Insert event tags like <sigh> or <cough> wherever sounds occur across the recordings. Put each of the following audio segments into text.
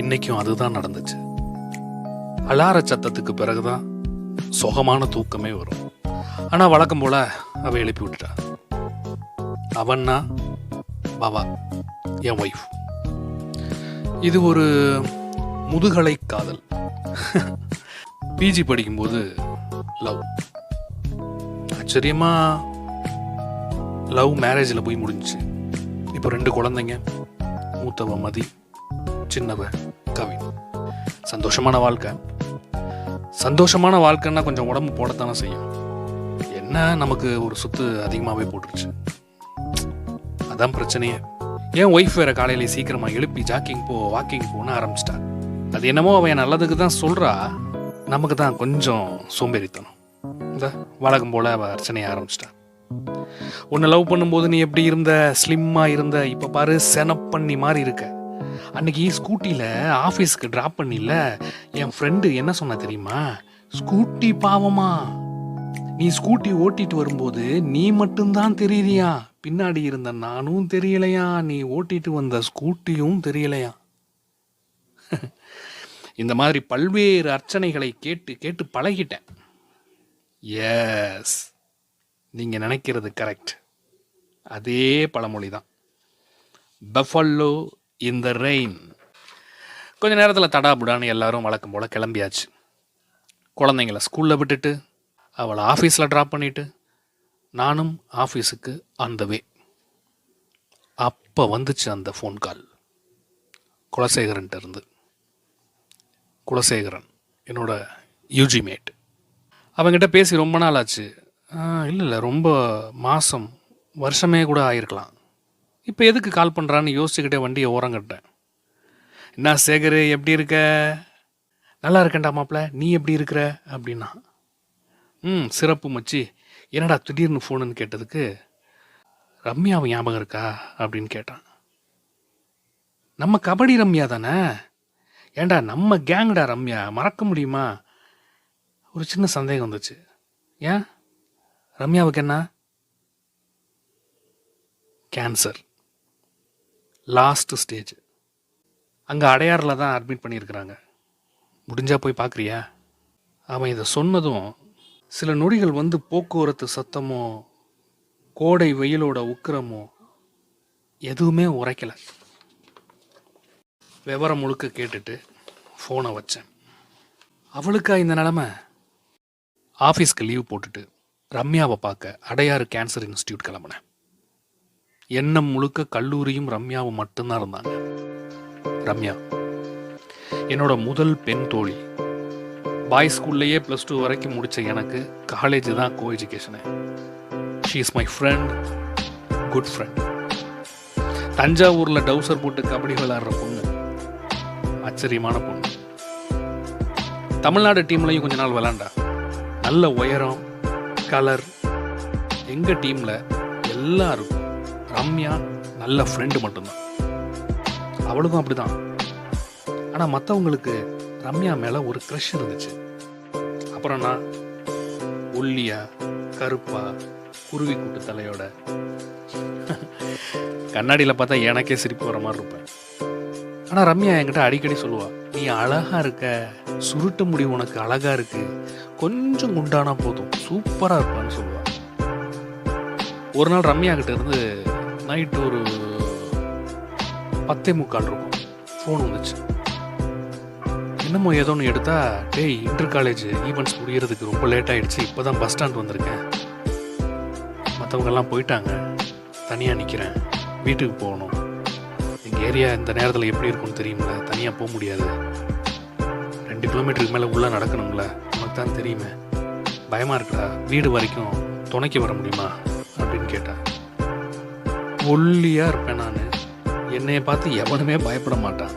இன்னைக்கும் அதுதான் நடந்துச்சு. அலார சத்தத்துக்கு பிறகுதான் சுகமான தூக்கமே வரும். ஆனா வழக்கம் போல அவ எழுப்பி விட்டுட்டா. அவன்னா பவா என் ஒய்ஃப் இது ஒரு முதுகலை காதல். பிஜி படிக்கும்போது லவ் ஆச்சரியமா லவ் மேரேஜில் போய் முடிஞ்சுச்சு. இப்போ ரெண்டு குழந்தைங்க மூத்தவ மதி சின்னவ. சந்தோஷமான வாழ்க்கை. சந்தோஷமான வாழ்க்கைன்னா கொஞ்சம் உடம்பு போடத்தானே செய்யும். என்ன நமக்கு ஒரு சுத்து அதிகமாகவே போட்டுருச்சு? அதான் பிரச்சனையே. ஏன் ஒய்ஃப் வேற காலையில சீக்கிரமா எழுப்பி ஜாக்கிங் போ வாக்கிங் போன்னு ஆரம்பிச்சிட்டா. அது என்னமோ அவன் நல்லதுக்கு தான் சொல்றா. நமக்கு தான் கொஞ்சம் சோம்பேறித்தனம். இந்த வழக்கம் போல அவ அர்ச்சனையை ஆரம்பிச்சிட்டா. உன்னை லவ் பண்ணும்போது நீ எப்படி இருந்த? ஸ்லிம்மா இருந்த? இப்ப பாரு செனப் பண்ணி மாதிரி இருக்க. அன்னைக்கு ஸ்கூட்டியில் ஆஃபீஸ்க்கு ட்ராப் பண்ணில என் ஃப்ரெண்டு என்ன சொன்ன தெரியுமா? ஸ்கூட்டி பாவமா நீ ஸ்கூட்டி ஓட்டிட்டு வரும்போது நீ மட்டும்தான் தெரியலையா பின்னாடி இருந்த நானும் தெரியலையா? நீ ஓட்டிட்டு வந்த ஸ்கூட்டியும் தெரியலையா? <laughs> இந்த மாதிரி பல்வேறு அர்ச்சனைகளை கேட்டு கேட்டு பழகிட்டேன். எஸ் நீங்கள் நினைக்கிறது கரெக்ட் அதே பழமொழி தான் பஃபல்லோ இன் த ரெயின் கொஞ்ச நேரத்தில் தடாபுடான்னு எல்லாரும் வழக்கம் போல் கிளம்பியாச்சு. குழந்தைங்கள ஸ்கூலில் விட்டுட்டு அவளை ஆஃபீஸில் ட்ராப் பண்ணிட்டு நானும் ஆஃபீஸுக்கு அந்த வே அப்போ வந்துச்சு அந்த ஃபோன் கால் குலசேகரன்ட்ட இருந்து. குலசேகரன் என்னோட யூஜி மேட் அவங்ககிட்ட பேசி ரொம்ப நாள் ஆச்சு இல்லை இல்லை ரொம்ப மாதம் வருஷமே கூட ஆயிருக்கலாம். இப்போ எதுக்கு கால் பண்ணுறான்னு யோசிச்சுக்கிட்டே வண்டியை ஓரங்கட்டேன் என்ன சேகர் எப்படி இருக்க? நல்லா இருக்கேன்டா மாப்பிள்ள நீ எப்படி இருக்கிற? அப்படின்னா ம் சிறப்பு மச்சி. என்னடா திடீர்னு ஃபோனுன்னு கேட்டதுக்கு ரம்யாவை ஞாபகம் இருக்கா? அப்படின்னு கேட்டான். நம்ம கபடி ரம்யா தானே? ஏண்டா நம்ம கேங்டா ரம்யா? மறக்க முடியுமா? ஒரு சின்ன சந்தேகம் வந்துச்சு. ஏன்? ரம்யாவுக்கு என்ன? கேன்சர் லாஸ்ட் ஸ்டேஜ் அங்கே அடையாறில் தான் அட்மிட் பண்ணியிருக்கிறாங்க. முடிஞ்சா போய் பார்க்குறியா? அவன் இதை சொன்னதும் சில நொடிகள் வந்து போக்குவரத்து சத்தமோ கோடை வெயிலோட உக்கிரமோ எதுவுமே உரைக்கலை. விவரம் முழுக்க கேட்டுட்டு ஃபோனை வச்சேன். அவளுக்கா இந்த நிலமை? ஆஃபீஸ்க்கு லீவ் போட்டுட்டு ரம்யாவை பார்க்க அடையாறு கேன்சர் இன்ஸ்டியூட் கிளம்புனேன். எண்ணம் முழுக்க கல்லூரியும் ரம்யாவும் மட்டும்தான் இருந்தாங்க. ரம்யா என்னோட முதல் பெண் தோழி. பாய் ஸ்கூல்லையே ப்ளஸ் டூ வரைக்கும் முடித்த எனக்கு காலேஜ் தான் co education she is my friend good friend தஞ்சாவூரில் டவுசர் போட்டு கபடி விளாட்ற பொண்ணு. ஆச்சரியமான பொண்ணு. தமிழ்நாடு டீம்லையும் கொஞ்ச நாள் விளாண்டா நல்ல உயரம் கலர் எங்கள் டீமில் எல்லாருக்கும் ரம்யா நல்ல ஃப்ரெண்டு மட்டும்தான். அவளுக்கும் அப்படிதான். ஆனால் மற்றவங்களுக்கு ரம்யா மேலே ஒரு க்ரஷ் இருந்துச்சு. அப்புறம் நான் ஒல்லியா கருப்பா குருவி கூட்டு தலையோட கண்ணாடியில் பார்த்தா எனக்கே சிரிப்பு வர மாதிரி இருப்பேன். ஆனால் ரம்யா என்கிட்ட அடிக்கடி சொல்லுவா நீ அழகா இருக்க சுருட்ட முடி உனக்கு அழகா இருக்கு கொஞ்சம் குண்டானா போதும் சூப்பராக இருப்பான்னு சொல்லுவா. ஒரு நாள் ரம்யா கிட்ட இருந்து நைட் ஒரு பத்தே முக்கால் இருக்கும். ஃபோன் வந்துச்சு. என்னமோ ஏதோ ஒன்று எடுத்தா டேய் இன்டர் காலேஜ் ஈவெண்ட்ஸ் முடிகிறதுக்கு ரொம்ப லேட் ஆகிடுச்சு இப்போ தான் பஸ் ஸ்டாண்ட் வந்திருக்கேன். மற்றவங்கெல்லாம் போயிட்டாங்க. தனியாக நிற்கிறேன் வீட்டுக்கு போகணும். எங்கள் ஏரியா இந்த நேரத்தில் எப்படி இருக்கும்னு தெரியுமில்ல தனியாக போக முடியாது. ரெண்டு கிலோமீட்டருக்கு மேலே உள்ளே நடக்கணும்ல? உனக்கு தான் தெரியுமே. பயமாக இருக்கா வீடு வரைக்கும் துணைக்கு வர முடியுமா? அப்படின்னு கேட்டா ஒல்லியாக இருப்பேன் நான். என்னைய பார்த்து எவனுமே பயப்பட மாட்டான்.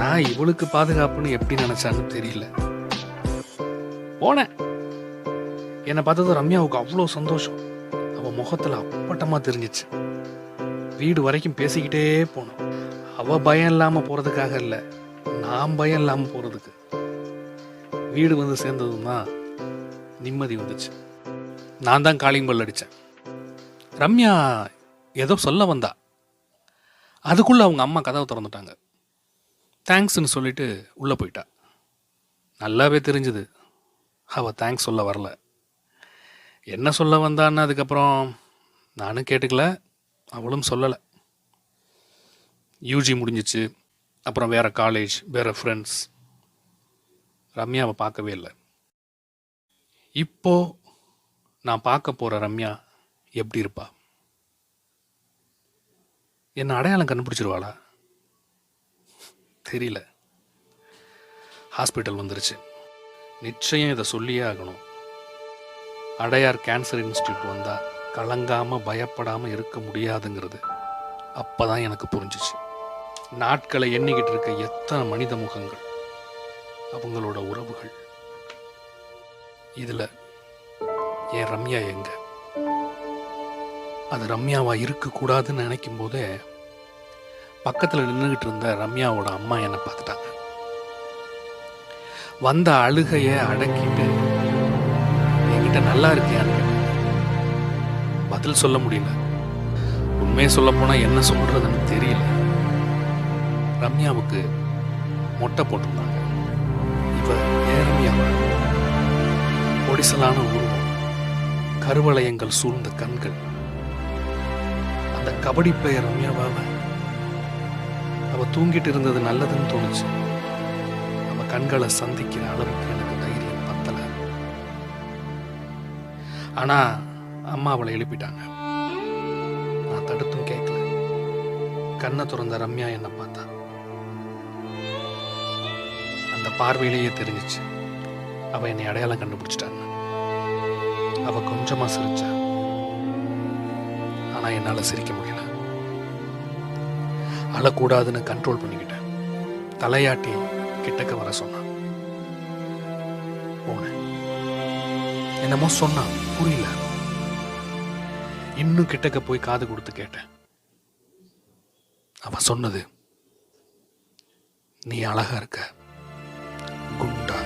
நான் இவளுக்கு பாதுகாப்புன்னு எப்படி நினச்சான்னு தெரியல. போனேன். என்னை பார்த்தது ரம்யாவுக்கு அவ்வளோ சந்தோஷம். அவள் முகத்தில் அப்பட்டமா தெரிஞ்சிச்சு. வீடு வரைக்கும் பேசிக்கிட்டே போனோம். அவள் பயம் இல்லாமல் போகிறதுக்காக இல்லை. நான் பயம் இல்லாமல் போகிறதுக்கு வீடு வந்து சேர்ந்ததும் தான் நிம்மதி வந்துச்சு. நான் தான் காலிங் bell அடித்தேன் ரம்யா ஏதோ சொல்ல வந்தா. அதுக்குள்ளே அவங்க அம்மா கதவை திறந்துட்டாங்க. தேங்க்ஸ்ன்னு சொல்லிட்டு உள்ளே போயிட்டா. நல்லாவே தெரிஞ்சுது. அவள் தேங்க்ஸ் சொல்ல வரல. என்ன சொல்ல வந்தான்னு அதுக்கப்புறம் நானும் கேட்டுக்கல. அவளும் சொல்லலை. யூஜி முடிஞ்சிச்சு. அப்புறம் வேறு காலேஜ் வேறு ஃப்ரெண்ட்ஸ் ரம்யாவை பார்க்கவே இல்லை. இப்போ நான் பார்க்க போகிற ரம்யா எப்படி இருப்பா? என்னை அடையாளம் கண்டுபிடிச்சிருவாளா? தெரியல. ஹாஸ்பிட்டல் வந்துருச்சு. நிச்சயம் இதை சொல்லியே ஆகணும். அடையார் கேன்சர் இன்ஸ்டியூட் வந்தால் கலங்காமல் பயப்படாமல் இருக்க முடியாதுங்கிறது அப்போ தான் எனக்கு புரிஞ்சிச்சு. நாட்களை எண்ணிக்கிட்டு இருக்க எத்தனை மனித முகங்கள் அவங்களோட உறவுகள். இதில் என் ரம்யா எங்கே? அது ரம்யாவா இருக்கக்கூடாதுன்னு நினைக்கும் போது பக்கத்தில் நின்றுக்கிட்டு இருந்த ரம்யாவோட அம்மா என்னை பார்த்துட்டாங்க. வந்த அழுகையை அடக்கிட்டு என்கிட்ட நல்லா இருக்கியான்னு பதில் சொல்ல முடியல. உண்மையை சொல்ல போனால் என்ன சொல்றதுன்னு தெரியல. ரம்யாவுக்கு மொட்டை போட்டிருந்தாங்க. இவ ஏன் ரம்யா? ஒடிசலான உருவம் கருவளையங்கள் சூழ்ந்த கண்கள். அந்த கபடி பிளேயர் ரம்யாவாவ அவ தூங்கிட்டு இருந்தது நல்லதுன்னு தோணுச்சு. அவ கண்களை சந்திக்கிற அளவுக்கு எனக்கு தைரியம் பத்தல. ஆனா அம்மா அவளை எழுப்பிட்டாங்க. நான் தடுத்தும் கேட்கல கண்ணை திறந்த ரம்யா என்ன பார்த்தா. அந்த பார்வையிலேயே தெரிஞ்சிச்சு. அவ என்னை அடையாளம் கண்டுபிடிச்சிட்டான்னு அவ கொஞ்சமா சிரிச்சா. ஆனா என்னால சிரிக்க முடியல. அழக்கூடாதுன்னு கண்ட்ரோல் பண்ணிக்கிட்டேன். தலையாட்டி கிட்டக்க வர சொன்னான். போனேன் என்னமோ சொன்னான். புரியல. இன்னும் கிட்டக்க போய் காது கொடுத்து கேட்டேன். அவ சொன்னது நீ அழகா இருக்க. குண்டா.